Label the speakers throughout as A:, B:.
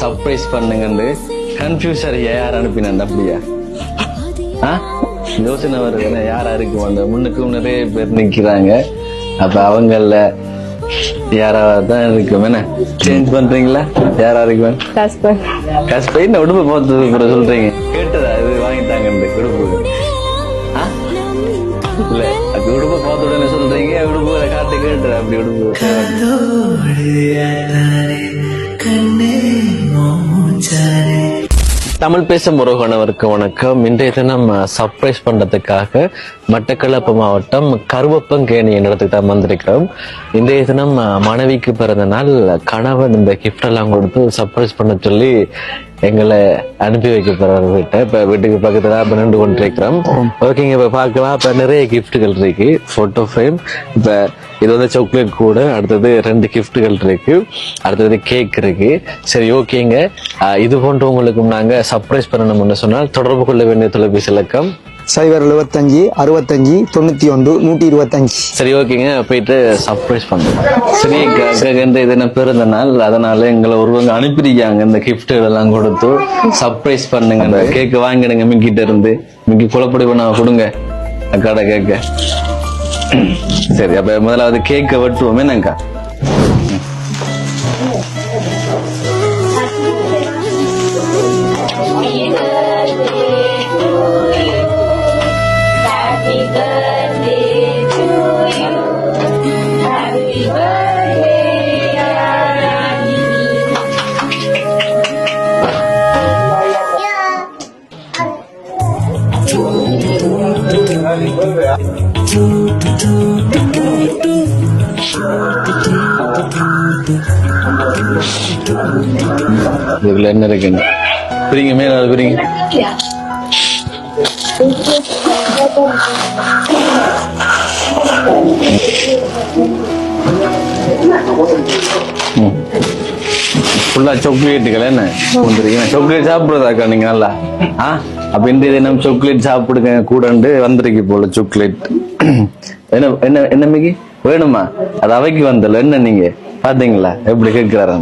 A: Surprise பண்ணுங்கன்னு கன்ஃபியூசர் யார் அனுப்பினேன் அப்படியா? ஆ? யோசனை வருது என்ன யாரா இருக்கும் அந்த முன்னுக்கும் நிறைய பேர் நிக்கிறாங்க. அப்ப அவங்கள யாராவது தான் இருக்கும். என்ன? சேஞ்ச் பண்றீங்களா? யாரா இருக்கும் போய் இந்த உடுப்பு பார்த்து அப்புறம் சொல்றீங்க? கேட்டதா? இது வாங்கிட்டாங்க உடுப்பு. ஆ? இல்ல அது உடுப்பு பார்த்த உடனே சொல்றீங்க உடுப்பு காட்டு கேட்டு அப்படி உடுப்பு? தமிழ் பேசும் உறவுகணவருக்கு வணக்கம். இன்றைய தினம் சர்ப்ரைஸ் பண்றதுக்காக மட்டக்களப்பு மாவட்டம் கருவப்பங்கேணி என்ற இடத்துக்கு தான் வந்திருக்கிறோம். இன்றைய தினம் மனைவிக்கு பிறந்த நாள் கணவன் இந்த கிஃப்ட் எல்லாம் கொடுத்து சர்ப்ரைஸ் பண்ண சொல்லி எங்களை அனுப்பி வைக்க போறாரு வீட்டை. இப்ப வீட்டுக்கு பக்கத்துல இப்ப நின்று கொண்டிருக்கிறோம் ஓகேங்க இப்ப பார்க்கலாம். இப்ப நிறைய கிஃப்ட்டுகள் இருக்கு. போட்டோ ஃப்ரேம் இப்ப இது வந்து சாக்லேட் கூட. அடுத்தது ரெண்டு கிஃப்ட்டுகள் இருக்கு. அடுத்தது கேக் இருக்கு. சரி ஓகேங்க இது போன்ற உங்களுக்கு நாங்க சர்ப்ரைஸ் பண்ணணும்னு சொன்னால் தொடர்பு கொள்ள வேண்டிய தொலைபேசி இலக்கம்
B: சைபர் எழுபத்தஞ்சு அறுபத்தஞ்சு தொண்ணூத்தி ஒன்று நூற்றி இருபத்தஞ்சு
A: சரி ஓகேங்க. போயிட்டு சர்ப்ரைஸ் பண்ணுவோம் சரி இந்த இது என்ன பிறந்த நாள்? அதனால எங்களை ஒருவங்க அனுப்பியிருக்காங்க. இந்த கிஃப்ட்டுகள் எல்லாம் கொடுத்து சர்ப்ரைஸ் பண்ணுங்க. இந்த கேக்கு வாங்கிடுங்க மிக்கிட்ட இருந்து. மிக்கி குழப்படி பண்ண கொடுங்க. அக்காட கேக்க சரி அப்ப முதலாவது கேக்கை வெட்டுவோமே நாங்க. இதுல என்ன இருக்குன்னு பிரிங்க மேல பிரிங்க. ஃபுல்லா சாக்லேட்டுகள் என்ன? வந்துருக்கீங்க சாக்லேட் சாப்பிடுறதாக்கா நீங்க நல்லா? ஆ? அப்ப இன்றைய தினம் சாக்லேட் சாப்பிடுங்க கூடண்டு வந்திருக்கு போல சாக்லேட் என்ன என்ன என்ன மிகி? வேணுமா? அது அவைக்கு வந்தல. என்ன நீங்க? பாத்தீங்களா? எப்படி கேட்கிறாரு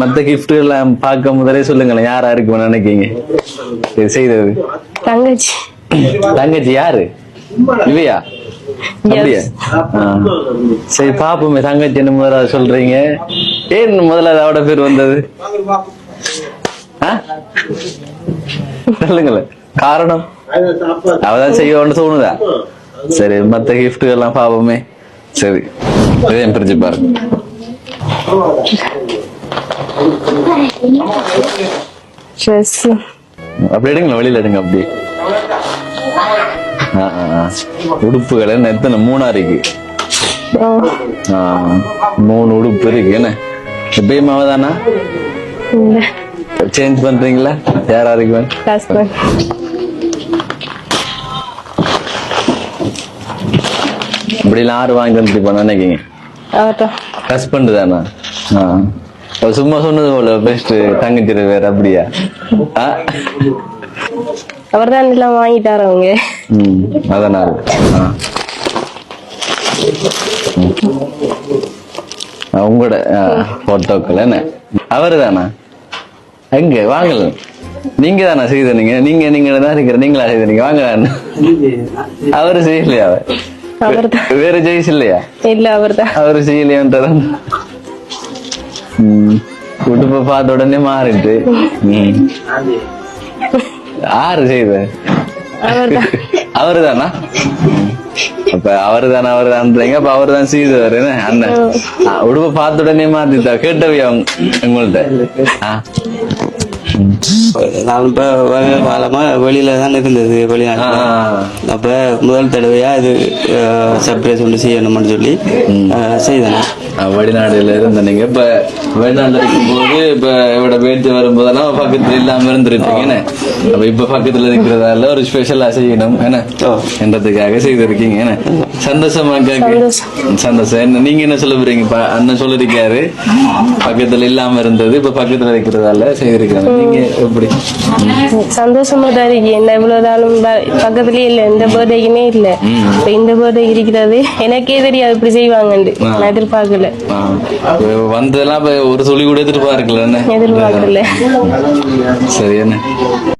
A: மத்த கிஃப்ட் எல்லாம் பார்க்க முதலே சொல்லுங்களேன் யாரா இருக்குன்னு நினைக்கீங்க? இது செய்தது.
C: தங்கச்சி.
A: தங்கச்சி யாரு? இவையா? அப்படியா. சரி பாப்போமே தங்கச்சி என்ன முதல்ல சொல்றீங்க? ஏன் முதல்ல அதோட பேர் வந்தது? சொல்லுங்களேன். காரணம்? அவதான் செய்வோன்னு தோணுதா? சரி மத்த கிஃப்ட் எல்லாம் பாப்போமே. சரி இதையும் பிரிச்சு பாருங்க.
C: ட்ரெஸ்
A: அப்படி எடுங்களேன் வெளியில எடுங்க அப்படி. உடுப்புகள் என்ன எத்தனை? மூணா இருக்கு. மூணு உடுப்பு இருக்கு. என்ன? எப்பயும் அவதானா? சேஞ்ச் பண்றீங்களா? யாரா இருக்கு இப்படி எல்லாம் ஆறு வாங்கி தந்துட்டு நினைக்கீங்க
C: அவர்தான்
A: ஹஸ்பண்ட் தானா? சும்மா சொன்னது போல பெஸ்ட் தங்கச்சிரு வேற அப்படியா?
C: அவர் தான் எல்லாம் வாங்கிட்டாரு அவங்க
A: ம் அதனால. உங்களோட போட்டோக்கள் என்ன? அவரு தானா எங்க வாங்கல நீங்க தானா செய்தனீங்க நீங்க நீங்க தான் இருக்கிற நீங்களா செய்தனீங்க வாங்க. அவரு செய்யலையா? அவர்
C: அவர்தான்.
A: வேற ஜெயிஸ் இல்லையா?
C: இல்ல அவர்தான்.
A: அவரு செய்யலையான்றது ம். உடுப்ப பார்த்த உடனே மாறிட்டு. யாரு செய்த.
C: அவர்தான்.
A: அவரு தானா அப்ப அவரு தானே அவரு தான்றீங்க அப்ப அவரு தான் செய்தவர் என்ன? அண்ணன். உடுப்ப பார்த்த உடனே மாத்திட்டா. கேட்டவையா உங்க- உங்கள்ட்ட.
D: நான் இப்ப வெகு காலமா வெளியில தான் இருந்தது வெளிநாட்டுல. அப்ப முதல் தடவையா இது சர்ப்ரைஸ் ஒன்று செய்யணும்னு சொல்லி செய்தேன்.
A: வெளிநாடுல இருந்த நீங்க. இப்ப வெளிநாட்டுல இருக்கும்போது இப்ப இவட பேட்டு வரும்போதெல்லாம் பக்கத்துல இல்லாம இருந்திருப்பீங்க என்ன? அப்ப இப்ப பக்கத்துல இருக்கிறதால ஒரு ஸ்பெஷலா செய்யணும் என்ன. என்றதுக்காக செய்திருக்கீங்க என்ன? சந்தோஷமா கேக்கு? சந்தோஷம். என்ன நீங்க என்ன சொல்ல போறீங்க? அண்ணன் சொல்லிருக்காரு பக்கத்துல இல்லாம இருந்தது இப்ப பக்கத்துல இருக்கிறதால செய்திருக்காங்க நீங்க எப்படி?
C: சந்தோஷமா தான் இருக்கு. என்ன இவ்வளவு நாளும் ப- பக்கத்துலயே இல்ல. எந்த பர்த்டேக்குமே இல்ல. இப்ப இந்த பர்த்டே இருக்கிறது. எனக்கே தெரியாது இப்படி செய்வாங்கன்னு நான் எதிர்பார்க்கல.
A: வந்ததெல்லாம் ஒரு சொல்லி கூட எதிர்பார்க்கல
C: எதிர்பார்க்கல.
A: சரி என்ன?